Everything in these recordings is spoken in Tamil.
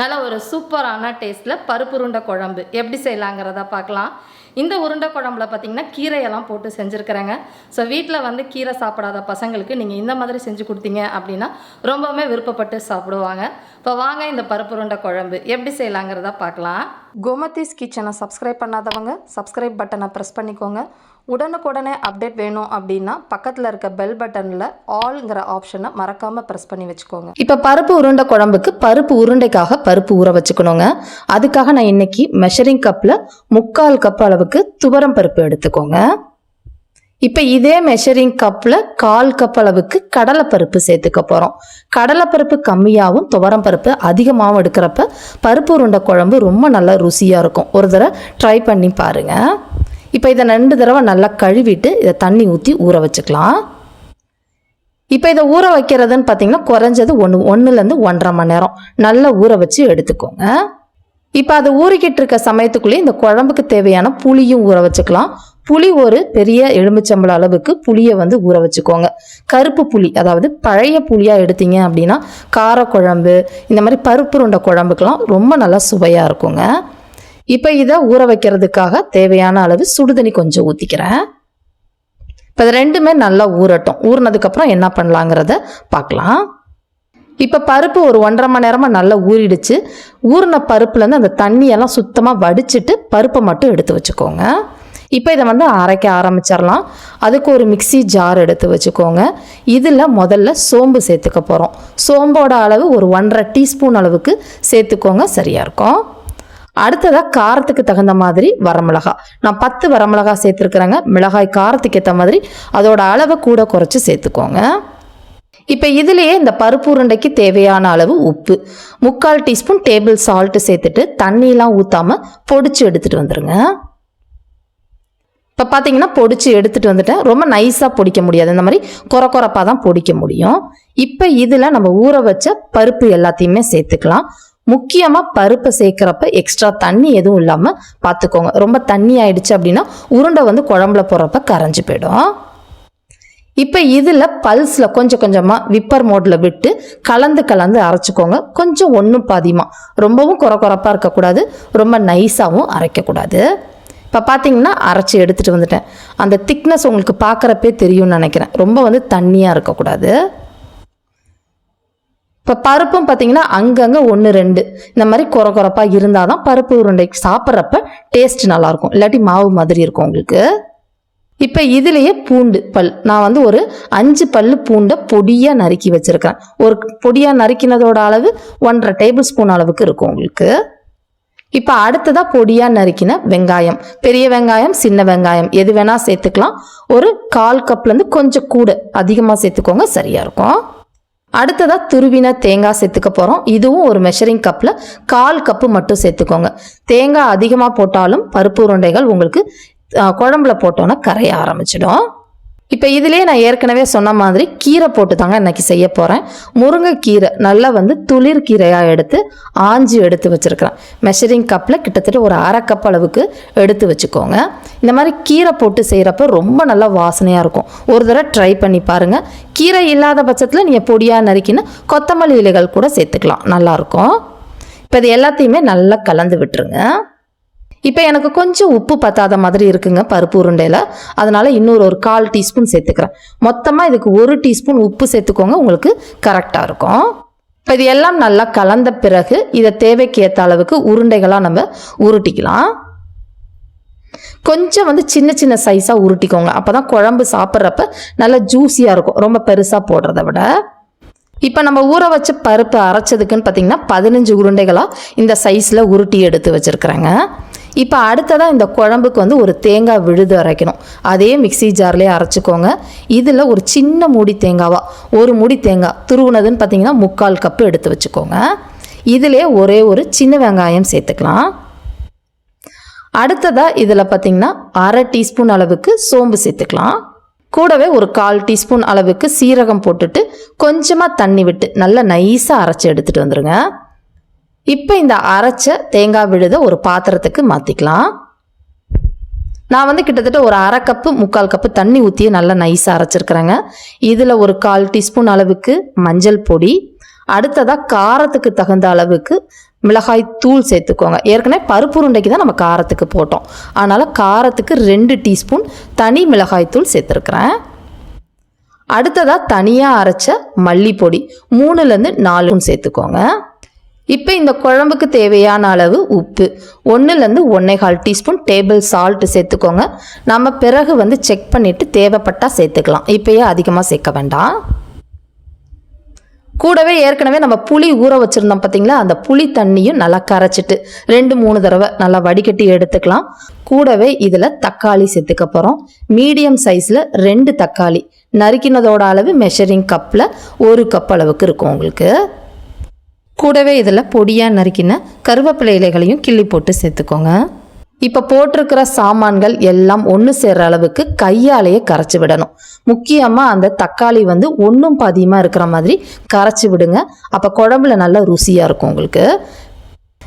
நல்ல ஒரு சூப்பரான டேஸ்ட்டில் பருப்பு உருண்டை குழம்பு. எப்படி செய்யலாங்கிறத பார்க்கலாம். இந்த உருண்டை குழம்புல பார்த்தீங்கன்னா கீரையெல்லாம் போட்டு செஞ்சுருக்கிறேங்க. ஸோ வீட்டில் வந்து கீரை சாப்பிடாத பசங்களுக்கு நீங்கள் இந்த மாதிரி செஞ்சு கொடுத்தீங்க அப்படின்னா ரொம்பவுமே விருப்பப்பட்டு சாப்பிடுவாங்க. இப்போ வாங்க இந்த பருப்பு உருண்டை குழம்பு. எப்படி செய்யலாங்கிறத பார்க்கலாம். கோமதிஸ் கிச்சனை சப்ஸ்கிரைப் பண்ணாதவங்க சப்ஸ்கிரைப் பட்டனை ப்ரெஸ் பண்ணிக்கோங்க. உடனுக்குடனே அப்டேட் வேணும் அப்படின்னா பக்கத்தில் இருக்க பெல் பட்டனில் ஆல்ங்கிற ஆப்ஷனை மறக்காமல் ப்ரெஸ் பண்ணி வச்சுக்கோங்க. இப்போ பருப்பு உருண்டை குழம்புக்கு பருப்பு உருண்டைக்காக பருப்பு ஊற வச்சுக்கணுங்க. அதுக்காக நான் இன்னைக்கு மெஷரிங் கப்பில் முக்கால் கப் அளவுக்கு துவரம் பருப்பு எடுத்துக்கோங்க. இப்போ இதே மெஷரிங் கப்பில் கால் கப் அளவுக்கு கடலைப்பருப்பு சேர்த்துக்க போகிறோம் கடலைப்பருப்பு கம்மியாகவும் துவரம் பருப்பு அதிகமாகவும் எடுக்கிறப்ப பருப்பு உருண்டை குழம்பு ரொம்ப நல்லா ருசியாக இருக்கும். ஒரு தடவை ட்ரை பண்ணி பாருங்கள் இப்போ இதை ரெண்டு தடவை நல்லா கழுவிட்டு இதை தண்ணி ஊற்றி ஊற வச்சுக்கலாம். இப்போ இதை ஊற வைக்கிறதுன்னு பார்த்தீங்கன்னா குறைஞ்சது ஒன்று ஒன்றுலேருந்து ஒன்றரை மணி நேரம். நல்லா ஊற வச்சு எடுத்துக்கோங்க. இப்போ அது ஊறிக்கிட்டு இருக்க சமயத்துக்குள்ளேயே இந்த குழம்புக்கு தேவையான புளியும் ஊற வச்சுக்கலாம். புளி ஒரு பெரிய எலுமிச்சம்பளம் அளவுக்கு புளியை வந்து ஊற வச்சுக்கோங்க. கருப்பு புளி அதாவது பழைய புளியாக எடுத்தீங்க அப்படின்னா காரக்குழம்பு இந்த மாதிரி பருப்பு உருண்டை குழம்புக்கெலாம் ரொம்ப நல்லா சுவையாக இருக்குங்க. இப்போ இதை ஊற வைக்கிறதுக்காக தேவையான அளவு சுடுதண்ணி கொஞ்சம் ஊற்றிக்கிறேன் இப்போ இது ரெண்டுமே நல்லா ஊறட்டும். ஊறினதுக்கப்புறம் என்ன பண்ணலாங்கிறத பார்க்கலாம். இப்போ பருப்பு ஒரு ஒன்றரை மணி நேரமாக நல்லா ஊறிடுச்சு. ஊறின பருப்புலேருந்து அந்த தண்ணியெல்லாம் சுத்தமாக வடிச்சிட்டு பருப்பை மட்டும் எடுத்து வச்சுக்கோங்க. இப்போ இதை வந்து அரைக்க ஆரம்பிச்சிடலாம். அதுக்கு ஒரு மிக்ஸி ஜார் எடுத்து வச்சுக்கோங்க. இதில் முதல்ல சோம்பு சேர்த்துக்க போகிறோம் சோம்போட அளவு ஒரு ஒன்றரை டீஸ்பூன் அளவுக்கு சேர்த்துக்கோங்க. சரியாக இருக்கும். அடுத்ததாக காரத்துக்கு தகுந்த மாதிரி வரமிளகா. நான் பத்து வரமிளகா சேர்த்துருக்குறேங்க. மிளகாய் காரத்துக்கு ஏற்ற மாதிரி அதோட அளவை கூட குறைச்சி சேர்த்துக்கோங்க. இப்போ இதுலேயே இந்த பருப்பு உருண்டைக்கு தேவையான அளவு உப்பு. முக்கால் டீஸ்பூன் டேபிள் சால்ட்டு சேர்த்துட்டு தண்ணியெலாம் ஊற்றாமல் பொடிச்சு எடுத்துகிட்டு வந்துடுங்க இப்போ பார்த்தீங்கன்னா பொடிச்சு எடுத்துகிட்டு வந்துட்டேன் ரொம்ப நைஸாக பொடிக்க முடியாது. இந்த மாதிரி குறை குறைப்பாக தான் பொடிக்க முடியும். இப்போ இதில் நம்ம ஊற வச்ச பருப்பு எல்லாத்தையுமே சேர்த்துக்கலாம். முக்கியமாக பருப்பை சேர்க்குறப்ப எக்ஸ்ட்ரா தண்ணி எதுவும் இல்லாமல் பார்த்துக்கோங்க ரொம்ப தண்ணி ஆயிடுச்சு அப்படின்னா உருண்டை வந்து குழம்புல போடுறப்ப கரைஞ்சி போயிடும். இப்போ இதில் பல்ஸில் கொஞ்சம் கொஞ்சமாக விப்பர் மோடில் விட்டு கலந்து கலந்து அரைச்சிக்கோங்க. கொஞ்சம் ஒன்றும் பாதியமாக ரொம்பவும் குறை குறைப்பாக இருக்கக்கூடாது. ரொம்ப நைஸாகவும் அரைக்கக்கூடாது. இப்போ பார்த்தீங்கன்னா அரைச்சி எடுத்துகிட்டு வந்துட்டேன். அந்த திக்னஸ் உங்களுக்கு பார்க்குறப்பே தெரியும்னு நினைக்கிறேன். ரொம்ப வந்து தண்ணியாக இருக்கக்கூடாது. இப்போ பருப்பும் பார்த்தீங்கன்னா அங்கங்கே ஒன்று ரெண்டு. இந்த மாதிரி குறை குறைப்பாக இருந்தால் தான் பருப்பு உருண்டை சாப்பிட்றப்ப டேஸ்ட் நல்லாயிருக்கும். இல்லாட்டி மாவு மாதிரி இருக்கும் உங்களுக்கு. இப்போ இதுலேயே பூண்டு பல். நான் வந்து ஒரு அஞ்சு பல் பூண்டை பொடியாக நறுக்கி வச்சுருக்கேன் ஒரு பொடியாக நறுக்கினதோட அளவு ஒன்றரை டேபிள் ஸ்பூன் அளவுக்கு இருக்கும் உங்களுக்கு. இப்போ அடுத்ததாக பொடியாக நறுக்கின வெங்காயம். பெரிய வெங்காயம் சின்ன வெங்காயம். எது வேணால் சேர்த்துக்கலாம். ஒரு கால் கப்லேருந்து கொஞ்சம் கூட அதிகமாக சேர்த்துக்கோங்க சரியாக இருக்கும். அடுத்ததாக துருவின தேங்காய் சேர்த்துக்க போகிறோம் இதுவும் ஒரு மெஷரிங் கப்பில் கால் கப்பு மட்டும் சேர்த்துக்கோங்க. தேங்காய் அதிகமாக போட்டாலும் பருப்பு உருண்டைகள் உங்களுக்கு குழம்புல போட்டோன்னா கரைய ஆரம்பிச்சிடும். இப்போ இதுலேயே நான் ஏற்கனவே சொன்ன மாதிரி கீரை போட்டு தாங்க இன்றைக்கி செய்ய போகிறேன் முருங்கைக்கீரை நல்லா வந்து துளிர் கீரையாக எடுத்து ஆஞ்சி எடுத்து வச்சுருக்கிறேன். மெஷரிங் கப்பில் கிட்டத்தட்ட ஒரு அரை கப் அளவுக்கு எடுத்து வச்சுக்கோங்க. இந்த மாதிரி கீரை போட்டு செய்கிறப்ப ரொம்ப நல்லா வாசனையாக இருக்கும். ஒரு தடவை ட்ரை பண்ணி பாருங்கள் கீரை இல்லாத பட்சத்தில் நீங்கள் பொடியாக நறுக்கின்னு கொத்தமல்லி இலைகள் கூட சேர்த்துக்கலாம். நல்லாயிருக்கும் இப்போ இது எல்லாத்தையுமே நல்லா கலந்து விட்டுருங்க. இப்போ எனக்கு கொஞ்சம் உப்பு பத்தாத மாதிரி இருக்குங்க பருப்பு உருண்டையில். அதனால் இன்னொரு ஒரு கால் டீஸ்பூன் சேர்த்துக்கிறேன். மொத்தமாக இதுக்கு ஒரு டீஸ்பூன் உப்பு சேர்த்துக்கோங்க உங்களுக்கு கரெக்டாக இருக்கும். இப்போ இது எல்லாம் நல்லா கலந்த பிறகு இதை தேவைக்கு ஏற்ற அளவுக்கு உருண்டைகளாக நம்ம உருட்டிக்கலாம். கொஞ்சம் வந்து சின்ன சின்ன சைஸாக உருட்டிக்கோங்க. அப்போ தான் குழம்பு சாப்பிட்றப்ப நல்லா ஜூஸியாக இருக்கும். ரொம்ப பெருசாக போடுறத விட. இப்போ நம்ம ஊற வச்ச பருப்பு அரைச்சதுக்குன்னு பார்த்தீங்கன்னா பதினஞ்சு உருண்டைகளாக இந்த சைஸில் உருட்டி எடுத்து வச்சுருக்குறேங்க. இப்போ அடுத்ததாக இந்த குழம்புக்கு வந்து ஒரு தேங்காய் விழுது அரைக்கணும். அதே மிக்ஸி ஜார்லேயே அரைச்சிக்கோங்க. இதில் ஒரு சின்ன மூடி தேங்காவா? ஒரு மூடி தேங்காய். துருவுனதுன்னு பார்த்தீங்கன்னா முக்கால் கப்பு எடுத்து வச்சுக்கோங்க. இதிலே ஒரே ஒரு சின்ன வெங்காயம் சேர்த்துக்கலாம். அடுத்ததாக இதில் பார்த்தீங்கன்னா அரை டீஸ்பூன் அளவுக்கு சோம்பு சேர்த்துக்கலாம். கூடவே ஒரு கால் டீஸ்பூன் அளவுக்கு சீரகம் போட்டுட்டு கொஞ்சமாக தண்ணி விட்டு நல்லா நைஸாக அரைச்சி எடுத்துகிட்டு வந்துடுங்க இப்போ இந்த அரைச்ச தேங்காய் விழுத ஒரு பாத்திரத்துக்கு மாற்றிக்கலாம் நான் வந்து கிட்டத்தட்ட ஒரு அரை கப்பு முக்கால் கப்பு தண்ணி ஊற்றி நல்லா நைஸாக அரைச்சிருக்கிறேங்க. இதில் ஒரு கால் டீஸ்பூன் அளவுக்கு மஞ்சள் பொடி. அடுத்ததாக காரத்துக்கு தகுந்த அளவுக்கு மிளகாய் தூள் சேர்த்துக்கோங்க. ஏற்கனவே பருப்பு உருண்டைக்கு தான் நம்ம காரத்துக்கு போட்டோம். அதனால் காரத்துக்கு ரெண்டு டீஸ்பூன் தனி மிளகாய் தூள் சேர்த்துருக்குறேன். அடுத்ததாக தனியாக அரைச்ச மல்லிப்பொடி. மூணுலேருந்து நாலுன்னு சேர்த்துக்கோங்க. இப்போ இந்த குழம்புக்கு தேவையான அளவு உப்பு. ஒன்றுலேருந்து ஒன்றேகால் டீஸ்பூன் டேபிள் சால்ட்டு சேர்த்துக்கோங்க. நம்ம பிறகு வந்து செக் பண்ணிவிட்டு தேவைப்பட்டால் சேர்த்துக்கலாம். இப்போயே அதிகமாக சேர்க்க வேண்டாம். கூடவே ஏற்கனவே நம்ம புளி ஊற வச்சுருந்தோம் பார்த்தீங்களா அந்த புளி தண்ணியும் நல்லா கரைச்சிட்டு ரெண்டு மூணு தடவை நல்லா வடிகட்டி எடுத்துக்கலாம். கூடவே இதில் தக்காளி சேர்த்துக்க போகிறோம் மீடியம் சைஸில் ரெண்டு தக்காளி. நறுக்கினதோட அளவு மெஷரிங் கப்பில் ஒரு கப் அளவுக்கு இருக்கும் உங்களுக்கு. கூடவே இதில் பொடியாக நறுக்கின கருவேப்பிலை இலைகளையும் கிள்ளி போட்டு சேர்த்துக்கோங்க. இப்போ போட்டிருக்கிற சாமான்கள் எல்லாம் ஒன்று சேர்ற அளவுக்கு கையாலேயே கரைச்சி விடணும். முக்கியமாக அந்த தக்காளி வந்து ஒன்றும் பாதியமாக இருக்கிற மாதிரி கரைச்சி விடுங்க. அப்போ குழம்புல நல்லா ருசியாக இருக்கும் உங்களுக்கு.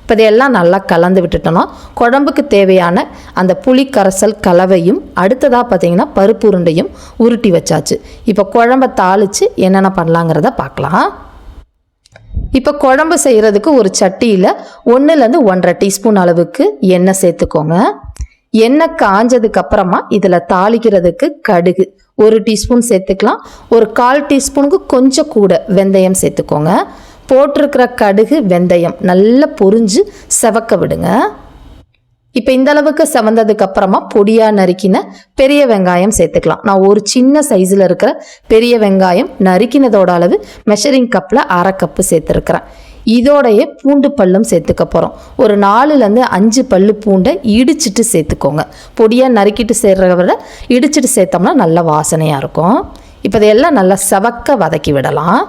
இப்போ இதையெல்லாம் நல்லா கலந்து விட்டுட்டோம்னா குழம்புக்கு தேவையான அந்த புளி கரைசல் கலவையும் அடுத்ததாக பார்த்தீங்கன்னா பருப்பு உருண்டையும் உருட்டி வச்சாச்சு. இப்போ குழம்ப தாளித்து என்னென்ன பண்ணலாங்கிறத பார்க்கலாம். இப்போ குழம்பு செய்கிறதுக்கு ஒரு சட்டியில் ஒன்றுலேருந்து ஒன்றரை டீஸ்பூன் அளவுக்கு எண்ணெய் சேர்த்துக்கோங்க. எண்ணெய் காஞ்சதுக்கு அப்புறமா இதில் தாளிக்கிறதுக்கு கடுகு ஒரு டீஸ்பூன் சேர்த்துக்கலாம். ஒரு கால் டீஸ்பூனுக்கு கொஞ்சம் கூட வெந்தயம் சேர்த்துக்கோங்க. போட்டிருக்கிற கடுகு வெந்தயம் நல்லா பொறிஞ்சு செவக்க விடுங்க. இப்போ இந்த அளவுக்கு செவந்ததுக்கு அப்புறமா பொடியாக நறுக்கின பெரிய வெங்காயம் சேர்த்துக்கலாம். நான் ஒரு சின்ன சைஸில் இருக்கிற பெரிய வெங்காயம் நறுக்கினதோட அளவு மெஷரிங் கப்பில் அரை கப்பு சேர்த்துருக்குறேன். இதோடைய பூண்டு பல்லும் சேர்த்துக்க போகிறோம் ஒரு நாலுலேருந்து அஞ்சு பல்லு பூண்டை இடிச்சிட்டு சேர்த்துக்கோங்க. பொடியாக நறுக்கிட்டு சேர்றத விட இடிச்சிட்டு சேர்த்தோம்னா நல்ல வாசனையாக இருக்கும். இப்போ இதையெல்லாம் நல்லா செவக்க வதக்கி விடலாம்.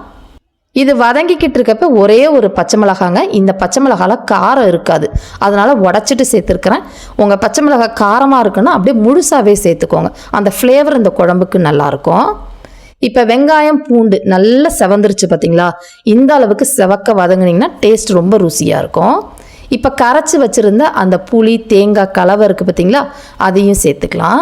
இது வதங்கிக்கிட்டு இருக்கப்ப ஒரே ஒரு பச்சை மிளகாங்க. இந்த பச்சை மிளகால காரம் இருக்காது. அதனால் உடச்சிட்டு சேர்த்துருக்குறேன். உங்கள் பச்சை மிளகாய் காரமாக இருக்குன்னா அப்படியே முழுசாகவே சேர்த்துக்கோங்க. அந்த ஃப்ளேவர் இந்த குழம்புக்கு நல்லாயிருக்கும் இப்போ வெங்காயம் பூண்டு நல்லா செவந்துருச்சு பார்த்தீங்களா இந்த அளவுக்கு செவக்க வதங்குனீங்கன்னா டேஸ்ட் ரொம்ப ருசியாக இருக்கும். இப்போ கரைச்சி வச்சுருந்த அந்த புளி தேங்காய் கலவை இருக்குது பார்த்தீங்களா அதையும் சேர்த்துக்கலாம்.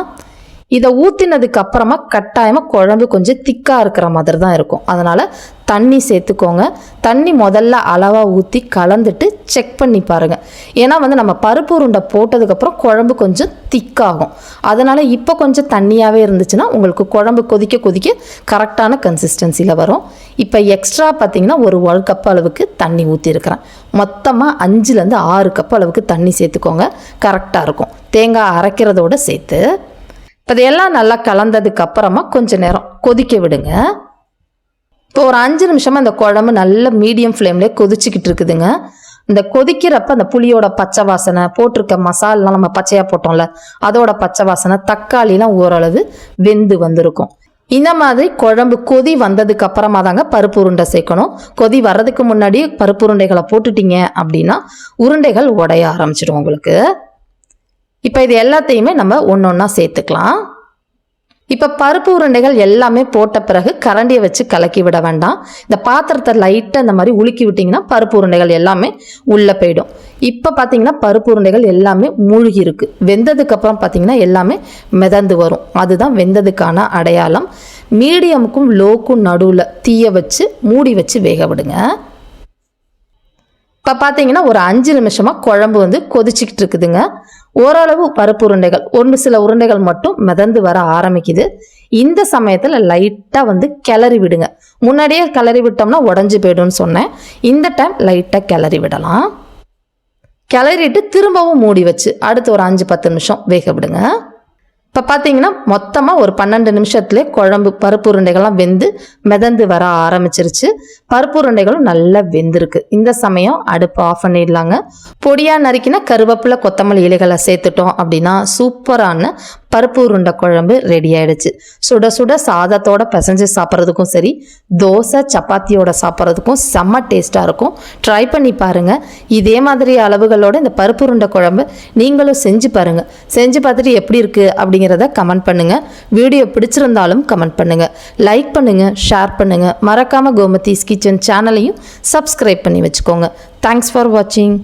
இதை ஊற்றினதுக்கு அப்புறமா கட்டாயமாக குழம்பு கொஞ்சம் திக்காக இருக்கிற மாதிரி தான் இருக்கும். அதனால் தண்ணி சேர்த்துக்கோங்க. தண்ணி முதல்ல அளவாக ஊற்றி கலந்துட்டு செக் பண்ணி பாருங்கள் ஏன்னா வந்து நம்ம பருப்பு உருண்டை போட்டதுக்கப்புறம் குழம்பு கொஞ்சம் திக்காகும். அதனால் இப்போ கொஞ்சம் தண்ணியாகவே இருந்துச்சுன்னா உங்களுக்கு குழம்பு கொதிக்க கொதிக்க கரெக்டான கன்சிஸ்டன்சியில் வரும். இப்போ எக்ஸ்ட்ரா பார்த்தீங்கன்னா ஒரு ஒரு கப் அளவுக்கு தண்ணி ஊற்றிருக்கிறேன் மொத்தமாக அஞ்சுலேருந்து ஆறு கப் அளவுக்கு தண்ணி சேர்த்துக்கோங்க. கரெக்டாக இருக்கும். தேங்காய் அரைக்கிறதோட சேர்த்து இப்போ இதையெல்லாம் நல்லா கலந்ததுக்கு அப்புறமா கொஞ்ச நேரம் கொதிக்க விடுங்க. இப்போ ஒரு அஞ்சு நிமிஷமாக அந்த குழம்பு நல்ல மீடியம் ஃப்ளேம்லேயே கொதிச்சுக்கிட்டு இருக்குதுங்க. இந்த கொதிக்கிறப்ப அந்த புளியோட பச்சை வாசனை போட்டிருக்க மசாலாம் நம்ம பச்சையாக போட்டோம்ல அதோட பச்சை வாசனை தக்காளிலாம் ஓரளவு வெந்து வந்திருக்கும். இந்த மாதிரி குழம்பு கொதி வந்ததுக்கு அப்புறமா தாங்க பருப்பு உருண்டை சேர்க்கணும். கொதி வர்றதுக்கு முன்னாடி பருப்பு உருண்டைகளை போட்டுட்டீங்க அப்படின்னா உருண்டைகள் உடைய ஆரம்பிச்சிடும் உங்களுக்கு. இப்போ இது எல்லாத்தையுமே நம்ம ஒன்று ஒன்றா சேர்த்துக்கலாம். இப்போ பருப்பு உருண்டைகள் எல்லாமே போட்ட பிறகு கரண்டியை வச்சு கலக்கி விட வேண்டாம். இந்த பாத்திரத்தை லைட்டாக இந்த மாதிரி உலுக்கி விட்டிங்கன்னா பருப்பு உருண்டைகள் எல்லாமே உள்ளே போயிடும். இப்போ பார்த்தீங்கன்னா பருப்பு உருண்டைகள் எல்லாமே மூழ்கி இருக்கு. வெந்ததுக்கப்புறம் பார்த்தீங்கன்னா எல்லாமே மிதந்து வரும். அதுதான் வெந்ததுக்கான அடையாளம். மீடியமுக்கும் லோக்கும் நடுவில் தீய வச்சு மூடி வச்சு வேக விடுங்க. இப்போ பார்த்தீங்கன்னா ஒரு அஞ்சு நிமிஷமாக குழம்பு வந்து கொதிச்சிக்கிட்டு இருக்குதுங்க. ஓரளவு பருப்பு உருண்டைகள் ஒன்று சில உருண்டைகள் மட்டும் மிதந்து வர ஆரம்பிக்குது. இந்த சமயத்தில் லைட்டாக வந்து கிளறி விடுங்க. முன்னாடியே கிளறி விட்டோம்னா உடஞ்சி போய்டும்னு சொன்னேன். இந்த டைம் லைட்டாக கிளறி விடலாம். கிளறிட்டு திரும்பவும் மூடி வச்சு அடுத்து ஒரு அஞ்சு பத்து நிமிஷம் வேக விடுங்க. இப்போ பார்த்தீங்கன்னா மொத்தமாக ஒரு பன்னெண்டு நிமிஷத்துலேயே குழம்பு பருப்பு உருண்டைகள்லாம் வெந்து மிதந்து வர ஆரம்பிச்சிருச்சு. பருப்பு உருண்டைகளும் நல்லா வெந்திருக்கு. இந்த சமயம் அடுப்பு ஆஃப் பண்ணிடலாங்க. பொடியாக நறுக்கினா கருவேப்பிலை கொத்தமல்லி இலைகளை சேர்த்துட்டோம் அப்படின்னா சூப்பரான பருப்பு உருண்டை குழம்பு ரெடி ஆயிடுச்சு. சுட சுட சாதத்தோட பிசைஞ்சு சாப்பிட்றதுக்கும் சரி தோசை சப்பாத்தியோட சாப்பிட்றதுக்கும் செம்ம டேஸ்ட்டாக இருக்கும். ட்ரை பண்ணி பாருங்கள் இதே மாதிரி அளவுகளோட இந்த பருப்பு உருண்டை குழம்பு நீங்களும் செஞ்சு பாருங்கள் செஞ்சு பார்த்துட்டு எப்படி இருக்குது அப்படிங்கிறத கமெண்ட் பண்ணுங்கள் வீடியோ பிடிச்சிருந்தாலும் கமெண்ட் பண்ணுங்கள் லைக் பண்ணுங்கள் ஷேர் பண்ணுங்கள் மறக்காமல் கோமதிஸ் கிச்சன் சேனலையும் சப்ஸ்கிரைப் பண்ணி வச்சுக்கோங்க. தேங்க்ஸ் ஃபார் வாட்சிங்